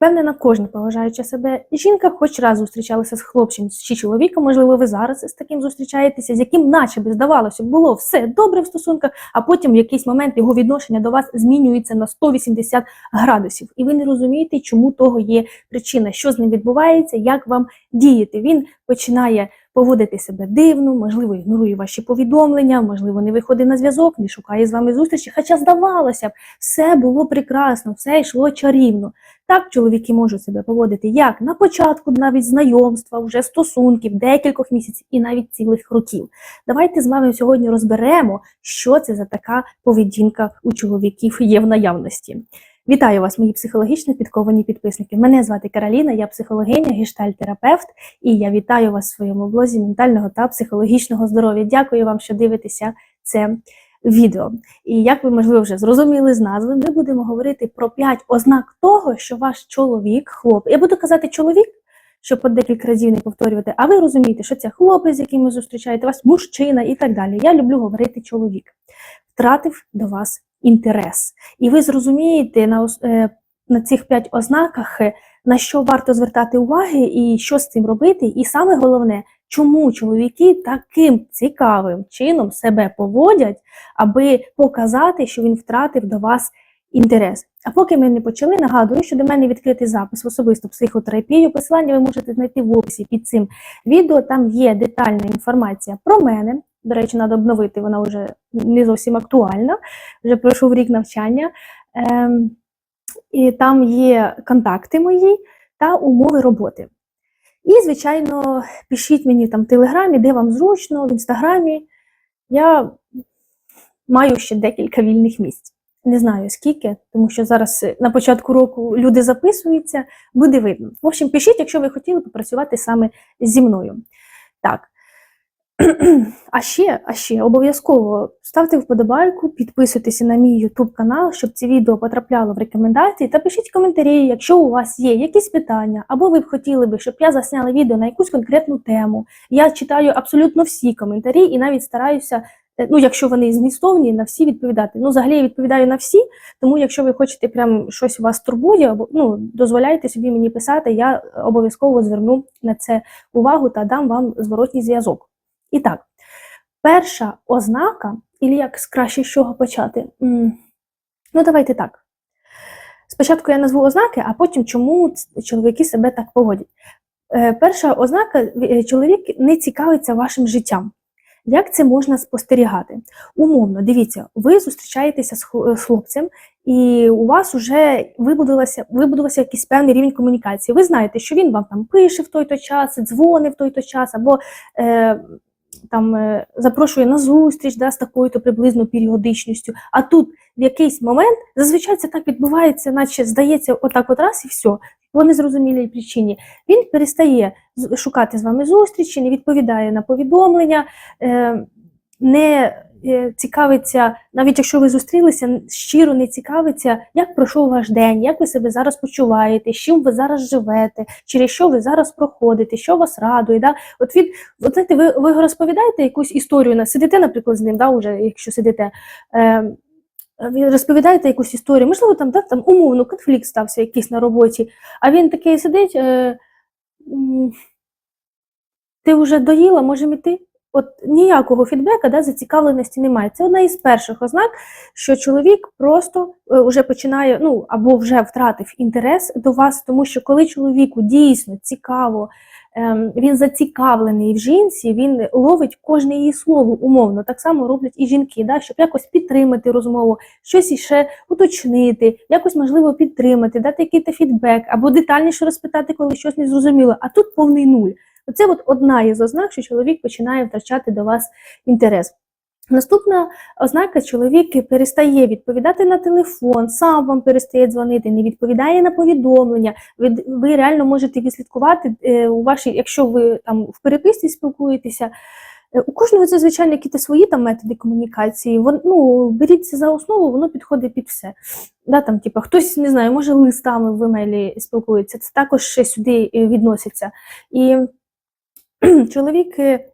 Впевнена, кожна поважаюча себе жінка хоч раз зустрічалася з хлопцем чи чоловіком, можливо, ви зараз з таким зустрічаєтеся, з яким, наче би здавалося, було все добре в стосунках, а потім в якийсь момент його відношення до вас змінюється на 180 градусів. І ви не розумієте, чому того є причина, що з ним відбувається, як вам діяти. Він починає поводити себе дивно, можливо, ігнорує ваші повідомлення, можливо, не виходить на зв'язок, не шукає з вами зустрічі. Хоча здавалося б, все було прекрасно, все йшло чарівно. Так чоловіки можуть себе поводити як на початку навіть знайомства, вже стосунків, декількох місяців і навіть цілих років. Давайте з вами сьогодні розберемо, що це за така поведінка у чоловіків є в наявності. Вітаю вас, мої психологічно підковані підписники. Мене звати Кароліна, я психологиня, гештальтерапевт, і я вітаю вас в своєму блозі ментального та психологічного здоров'я. Дякую вам, що дивитеся це відео. І як ви, можливо, вже зрозуміли з назви, ми будемо говорити про 5 ознак того, що ваш чоловік, хлоп. Я буду казати чоловік, щоб по декілька разів не повторювати, а ви розумієте, що це хлопець, з яким ви зустрічаєте вас, мужчина і так далі. Я люблю говорити чоловік. Втратив до вас інтерес. І ви зрозумієте на, е, на цих п'ять ознаках, е, на що варто звертати уваги і що з цим робити. І саме головне, чому чоловіки таким цікавим чином себе поводять, аби показати, що він втратив до вас інтерес. А поки ми не почали, нагадую, що до мене відкритий запис в особисту психотерапію. Посилання ви можете знайти в описі під цим відео. Там є детальна інформація про мене. До речі, треба обновити, вона вже не зовсім актуальна. Вже пройшов рік навчання. Ем, і там є контакти мої та умови роботи. І, звичайно, пишіть мені там в Телеграмі, де вам зручно, в інстаграмі. Я маю ще декілька вільних місць. Не знаю скільки, тому що зараз на початку року люди записуються, буде видно. В общем, пишіть, якщо ви хотіли попрацювати саме зі мною. Так. А ще, а ще обов'язково ставте вподобайку, підписуйтеся на мій YouTube канал, щоб ці відео потрапляло в рекомендації, та пишіть коментарі, якщо у вас є якісь питання, або ви б хотіли би, щоб я засняла відео на якусь конкретну тему. Я читаю абсолютно всі коментарі і навіть стараюся, е, ну якщо вони змістовні, на всі відповідати. Ну, взагалі я відповідаю на всі, тому якщо ви хочете прям щось вас турбує, або ну дозволяйте собі мені писати, я обов'язково зверну на це увагу та дам вам зворотній зв'язок. І так, перша ознака, і як краще з чого почати? Ну, давайте так. Спочатку я назву ознаки, а потім чому чоловіки себе так поводять. Е, Перша ознака е, чоловік не цікавиться вашим життям. Як це можна спостерігати? Умовно, дивіться, ви зустрічаєтеся з з хлопцем, і у вас вже вибудувався, вибудувався якийсь певний рівень комунікації. Ви знаєте, що він вам там пише в той-то час, дзвонить в той-то час, або е, там е, запрошує на зустріч да, з такою-то приблизно періодичністю. А тут в якийсь момент зазвичай це так відбувається, наче здається, отак от раз і все. По незрозумілій причині він перестає шукати з вами зустрічі, не відповідає на повідомлення, е, не цікавиться, навіть якщо ви зустрілися, щиро не цікавиться, як пройшов ваш день, як ви себе зараз почуваєте, з чим ви зараз живете, через що ви зараз проходите, що вас радує. Да? От він, от знаєте, ви, ви розповідаєте якусь історію, сидите, наприклад, з ним, да, уже, якщо сидите. Е, ви розповідаєте якусь історію, можливо, там, да, там умовно конфлікт стався якийсь на роботі, а він такий сидить, е, ти вже доїла, можемо йти? От ніякого фідбека, да, зацікавленості немає. Це одна із перших ознак, що чоловік просто е, вже починає, ну або вже втратив інтерес до вас, тому що коли чоловіку дійсно цікаво, ем, він зацікавлений в жінці, він ловить кожне її слово умовно. Так само роблять і жінки, да, щоб якось підтримати розмову, щось іще уточнити, якось можливо підтримати, дати якийсь фідбек, або детальніше розпитати, коли щось не зрозуміло. А тут повний нуль. Оце от одна із ознак, що чоловік починає втрачати до вас інтерес. Наступна ознака чоловік перестає відповідати на телефон, сам вам перестає дзвонити, не відповідає на повідомлення. Ви, реально можете відслідкувати е, у вашій, якщо ви там в переписці спілкуєтеся. е, У кожного це, звичайно, якісь свої там методи комунікації. Вон, ну, беріть це за основу, воно підходить під все. Да, там, типа, хтось не знаю, може листами в емейлі спілкується. Це також ще сюди е, відноситься. І чоловік е,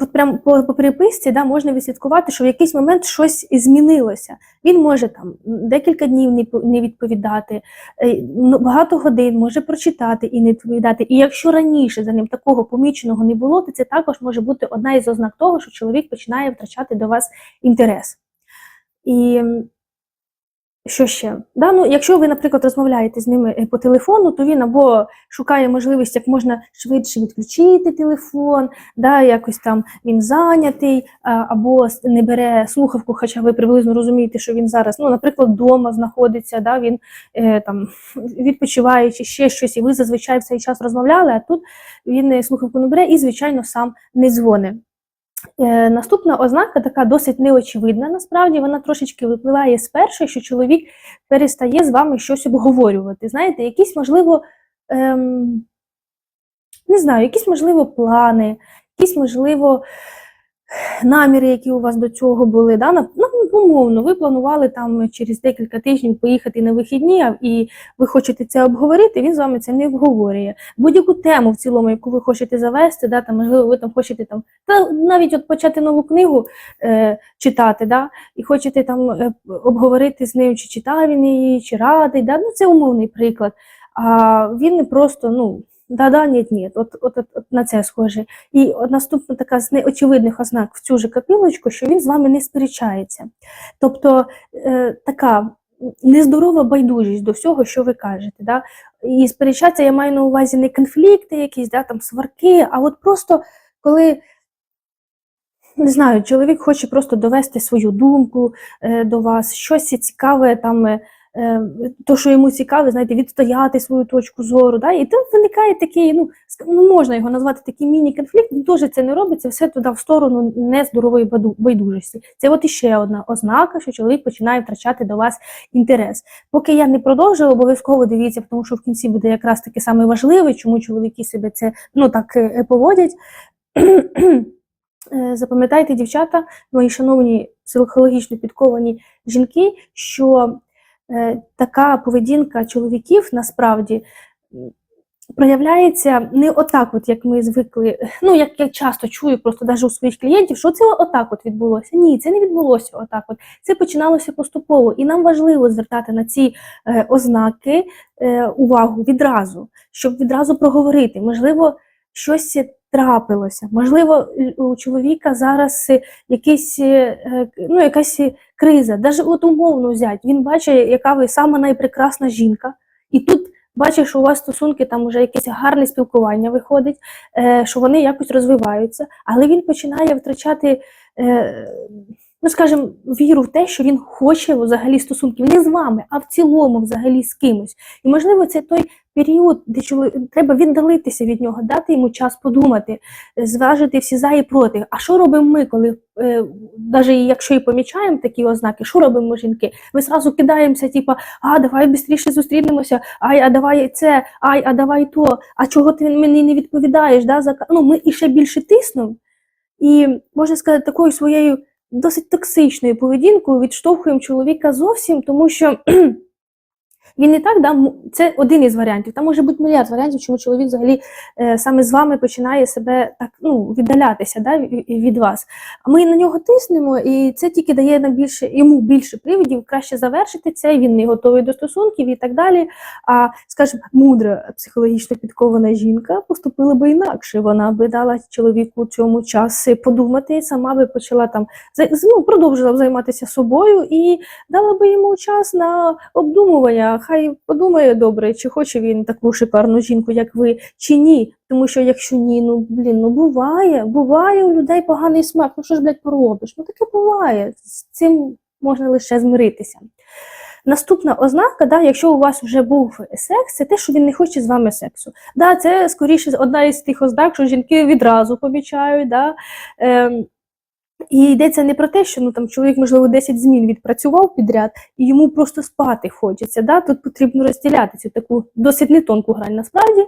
от прям по, по переписці да, можна відслідкувати, що в якийсь момент щось змінилося. Він може там декілька днів не, не відповідати, е, ну, багато годин може прочитати і не відповідати. І якщо раніше за ним такого поміченого не було, то це також може бути одна із ознак того, що чоловік починає втрачати до вас інтерес. І що ще? Да, ну, якщо ви, наприклад, розмовляєте з ними е, по телефону, то він або шукає можливість як можна швидше відключити телефон, да, якось там він зайнятий, або не бере слухавку, хоча ви приблизно розумієте, що він зараз, ну, наприклад, вдома знаходиться, да, він е, там відпочиває чи ще щось, і ви зазвичай в цей час розмовляли, а тут він е, слухавку не бере і, звичайно, сам не дзвонить. Е, наступна ознака така досить неочевидна, насправді вона трошечки випливає з першої, що чоловік перестає з вами щось обговорювати. Знаєте, якісь, можливо, ем, не знаю, якісь, можливо, плани, якісь, можливо, наміри, які у вас до цього були. Да? Умовно, ви планували там через декілька тижнів поїхати на вихідні, і ви хочете це обговорити, він з вами це не обговорює. Будь-яку тему в цілому, яку ви хочете завести, да, там, можливо, ви там хочете там, та навіть от почати нову книгу е, читати, да, і хочете там е, обговорити з ним, чи читав він її, чи радий. Да? Ну, це умовний приклад. А він просто, ну, да-да, ні, ні, от, от, от, от на це схоже. І от наступна така з неочевидних ознак в цю же капілочку, що він з вами не сперечається. Тобто е, така нездорова байдужість до всього, що ви кажете. Да? І сперечатися я маю на увазі не конфлікти, якісь да, там сварки, а от просто коли. Не знаю, чоловік хоче просто довести свою думку е, до вас, щось цікаве, там, е, то, що йому цікаве, знаєте, відстояти свою точку зору. Да? І там виникає такий, ну, ну, можна його назвати такий міні-конфлікт, він теж це не робиться, все туди в сторону нездорової байдужості. Це от іще одна ознака, що чоловік починає втрачати до вас інтерес. Поки я не продовжую, обов'язково дивіться, тому що в кінці буде якраз таке саме важливе, чому чоловіки себе це ну, так е, поводять. Е, Запам'ятайте, дівчата, мої шановні психологічно підковані жінки, що е, така поведінка чоловіків насправді проявляється не отак, от як ми звикли. Ну, як я часто чую, просто навіть у своїх клієнтів, що це отак от відбулося. Ні, це не відбулося отак. От. Це починалося поступово. І нам важливо звертати на ці е, ознаки е, увагу відразу, щоб відразу проговорити. Можливо, щось трапилося. Можливо, у чоловіка зараз е, якийсь, е, е, ну, якась криза. навіть от умовно взяти. Він бачить, яка ви сама найпрекрасна жінка, і тут бачить, що у вас стосунки, там вже якесь гарне спілкування виходить, що вони якось розвиваються, але він починає втрачати. Ну, скажімо, віру в те, що він хоче взагалі стосунків не з вами, а в цілому взагалі з кимось. І можливо, це той період, де чоловік треба віддалитися від нього, дати йому час подумати, зважити всі за і проти. А що робимо ми, коли е, навіть якщо і помічаємо такі ознаки, що робимо жінки? Ми зразу кидаємося, типа, а давай швидше зустрінемося, ай, а давай це, ай, а давай то, а чого ти мені не відповідаєш? Да? за? Ну, ми іще більше тиснемо. І можна сказати, такою своєю досить токсичною поведінкою відштовхуємо чоловіка зовсім, тому що він не так, да, це один із варіантів. Там може бути мільярд варіантів, чому чоловік взагалі е, саме з вами починає себе так ну, віддалятися да, від вас. А ми на нього тиснемо, і це тільки дає нам більше, йому більше привідів, краще завершити це, він не готовий до стосунків і так далі. А, скажімо, мудра психологічно підкована жінка поступила би інакше. Вона би дала чоловіку цьому час подумати, сама би почала там ну, продовжила б займатися собою і дала би йому час на обдумування. Хай подумає добре, чи хоче він таку шикарну жінку, як ви, чи ні. Тому що якщо ні, ну блін, ну буває, буває у людей поганий смак. Ну що ж, блядь, поробиш? Ну таке буває. З цим можна лише змиритися. Наступна ознака, да, якщо у вас вже був секс, це те, що він не хоче з вами сексу. Да, це скоріше одна із тих ознак, що жінки відразу помічають. Да, ем, і йдеться не про те, що ну там чоловік, можливо, 10 змін відпрацював підряд, і йому просто спати хочеться. Да? Тут потрібно розділяти цю таку досить не тонку грань насправді.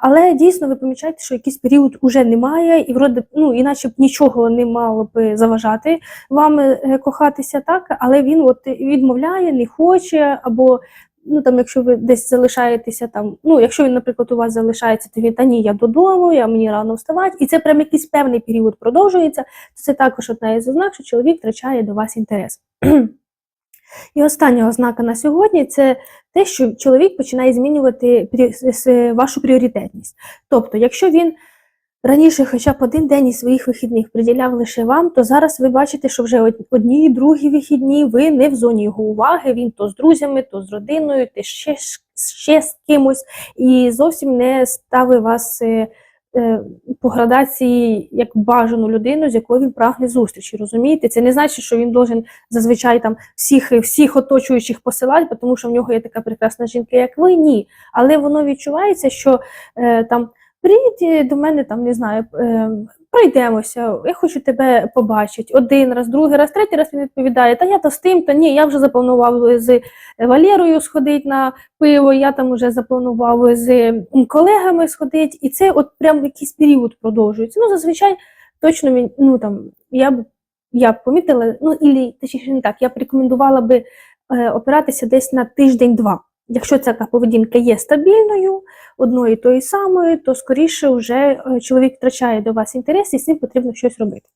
Але дійсно ви помічаєте, що якийсь період уже немає, і вроде, ну, іначе б нічого не мало би заважати вам е, кохатися так, але він от відмовляє, не хоче, або ну там, якщо ви десь залишаєтеся там, ну якщо він, наприклад, у вас залишається, то він та ні, я додому, я мені рано вставати, і це прям якийсь певний період продовжується, то це також одна із ознак, що чоловік втрачає до вас інтерес. І остання ознака на сьогодні це те, що чоловік починає змінювати вашу пріоритетність. Тобто, якщо він раніше хоча б один день із своїх вихідних приділяв лише вам, то зараз ви бачите, що вже од- одні, другі вихідні ви не в зоні його уваги, він то з друзями, то з родиною, то ще, ще з кимось, і зовсім не ставить вас е, е, по градації як бажану людину, з якою він прагне зустрічі. Розумієте? Це не значить, що він должен зазвичай там всіх, всіх оточуючих посилати, тому що в нього є така прекрасна жінка, як ви. Ні. Але воно відчувається, що е, там приїдь до мене, там не знаю, е, пройдемося, я хочу тебе побачити. Один раз, другий раз, третій раз він відповідає, та я то з тим, то ні, я вже запланував з Валерою сходити на пиво, я там вже запланував з колегами сходити, і це от прям якийсь період продовжується. Ну, зазвичай точно ну там, я б я б помітила, ну і точніше не так, я б рекомендувала би е, опиратися десь на тиждень-два. Якщо ця поведінка є стабільною, одною тої самої, то скоріше вже е, чоловік втрачає до вас інтерес і з цим потрібно щось робити.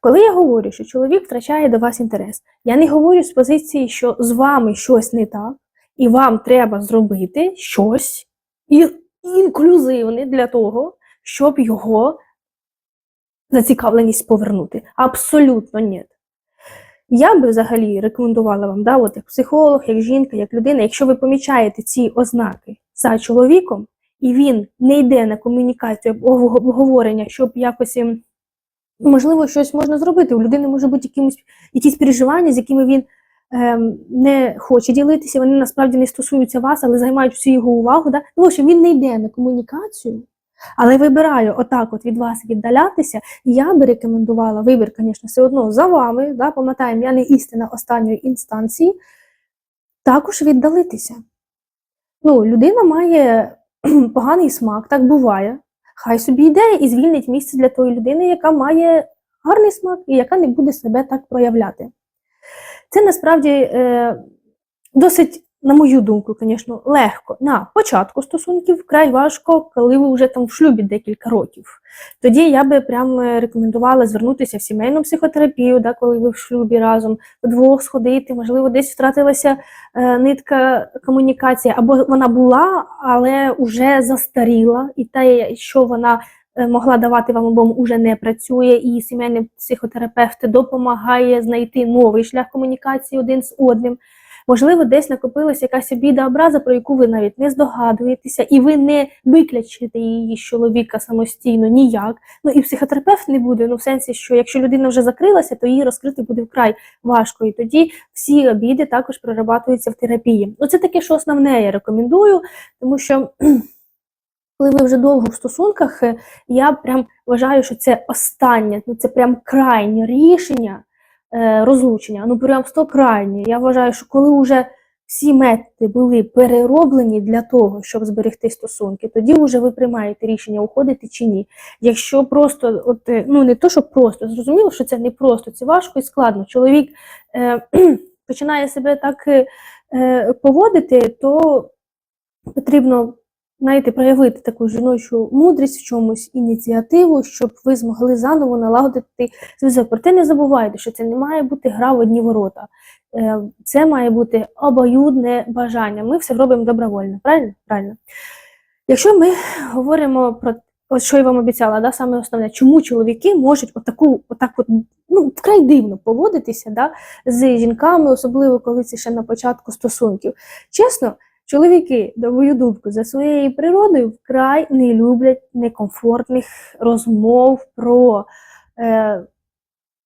Коли я говорю, що чоловік втрачає до вас інтерес, я не говорю з позиції, що з вами щось не так, і вам треба зробити щось інклюзивне для того, щоб його зацікавленість повернути. Абсолютно ні. Я би взагалі рекомендувала вам, да, от як психолог, як жінка, як людина, якщо ви помічаєте ці ознаки за чоловіком, і він не йде на комунікацію обговорення, щоб якось, ем, можливо, щось можна зробити. У людини може бути якимось, якісь переживання, з якими він ем, не хоче ділитися, вони насправді не стосуються вас, але займають всю його увагу. Да? Тому що він не йде на комунікацію, але вибираю отак от від вас віддалятися, і я би рекомендувала вибір, звісно, все одно за вами, да, пам'ятаємо, я не істина останньої інстанції, також віддалитися. Ну, людина має поганий смак, так буває. Хай собі йде і звільнить місце для тої людини, яка має гарний смак і яка не буде себе так проявляти. Це насправді е, досить, на мою думку, звісно, легко на початку стосунків, вкрай важко, коли ви вже там в шлюбі декілька років. Тоді я би прям е, рекомендувала звернутися в сімейну психотерапію, да, коли ви в шлюбі разом, вдвох сходити, можливо, десь втратилася е, нитка комунікації, або вона була, але вже застаріла, і те, що вона е, могла давати вам обом, уже не працює, і сімейний психотерапевт допомагає знайти новий шлях комунікації один з одним. Можливо, десь накопилася якась обіда образа, про яку ви навіть не здогадуєтеся, і ви не виклячете її з чоловіка самостійно ніяк. Ну і психотерапевт не буде. Ну, в сенсі, що якщо людина вже закрилася, то її розкрити буде вкрай важко. І тоді всі обіди також прорабатуються в терапії. Ну, це таке, що основне я рекомендую, тому що. Коли ви вже довго в стосунках, я прям вважаю, що це останнє, ну це прям крайнє рішення розлучення. Ну прям сто крайнє. Я вважаю, що коли вже всі методи були перероблені для того, щоб зберегти стосунки, тоді вже ви приймаєте рішення, уходити чи ні. Якщо просто, от, е, ну не то, що просто, зрозуміло, що це не просто, це важко і складно. Чоловік е, починає себе так е, е, поводити, то потрібно знаєте, проявити таку жіночу мудрість в чомусь, ініціативу, щоб ви змогли заново налагодити зв'язок. Проте не забувайте, що це не має бути гра в одні ворота. Е, Це має бути обоюдне бажання. Ми все робимо добровольно, правильно? Правильно. Якщо ми говоримо про от що я вам обіцяла, да, саме основне, чому чоловіки можуть отаку, отак от, ну, вкрай дивно поводитися да, з жінками, особливо коли це ще на початку стосунків. Чесно, Чоловіки, на мою думку, за своєю природою вкрай не люблять некомфортних розмов про е,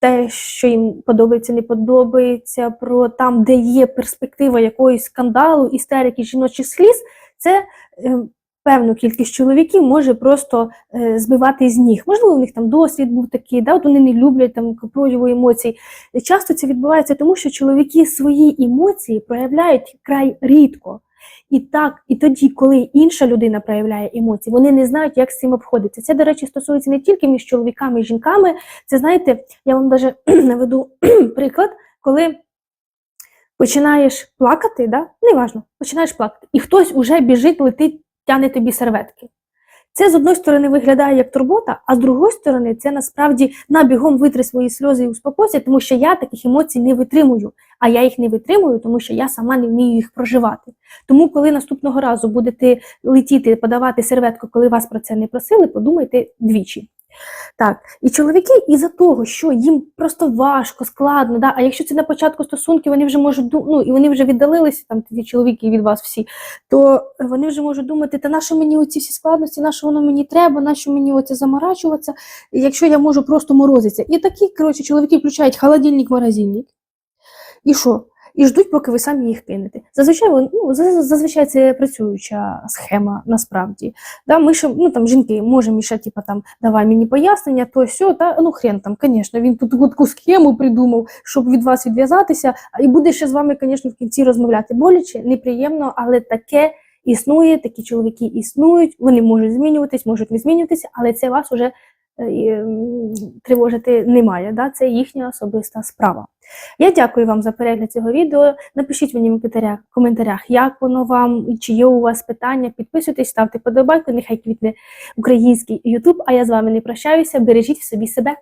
те, що їм подобається, не подобається, про там, де є перспектива якоїсь скандалу, істерики, жіночих сліз. Це е, певну кількість чоловіків може просто е, збивати з ніг. Можливо, у них там досвід був такий, да, от вони не люблять там прояву емоцій. Часто це відбувається тому, що чоловіки свої емоції проявляють край рідко. І так, і тоді, коли інша людина проявляє емоції, вони не знають, як з цим обходитися. Це, до речі, стосується не тільки між чоловіками і жінками. Це знаєте, я вам навіть наведу приклад, коли починаєш плакати, да? неважно, починаєш плакати, і хтось уже біжить, летить, тяне тобі серветки. Це з одної сторони виглядає як турбота, а з другої сторони, це насправді набігом витри свої сльози і успокойся, тому що я таких емоцій не витримую. А я їх не витримую, тому що я сама не вмію їх проживати. Тому, коли наступного разу будете летіти, подавати серветку, коли вас про це не просили, подумайте двічі. Так, і чоловіки із-за того, що їм просто важко, складно, да? а якщо це на початку стосунків, вони вже можуть ну, і вони вже віддалилися, там ті чоловіки від вас всі, то вони вже можуть думати, та на що мені оці всі складності, на що воно мені треба, на що мені оце заморачуватися, якщо я можу просто морозитися. І такі, коротше, чоловіки включають холодильник, морозильник. І що? І ждуть, поки ви самі їх кинете. Зазвичай ну, зазвичай це працююча схема насправді. Да, ми ще, ну там жінки можемо ще, типа там давай мені пояснення, то сьо, та ну хрен там, звісно, він тут таку схему придумав, щоб від вас відв'язатися, і буде ще з вами, звісно, в кінці розмовляти. Боляче, неприємно, але таке існує, такі чоловіки існують, вони можуть змінюватись, можуть не змінюватися, але це вас уже е, тривожити немає. Да? Це їхня особиста справа. Я дякую вам за перегляд цього відео. Напишіть мені в коментарях, як воно вам, чи є у вас питання. Підписуйтесь, ставте подобайку, нехай квітне український YouTube. А я з вами не прощаюся. Бережіть в собі себе.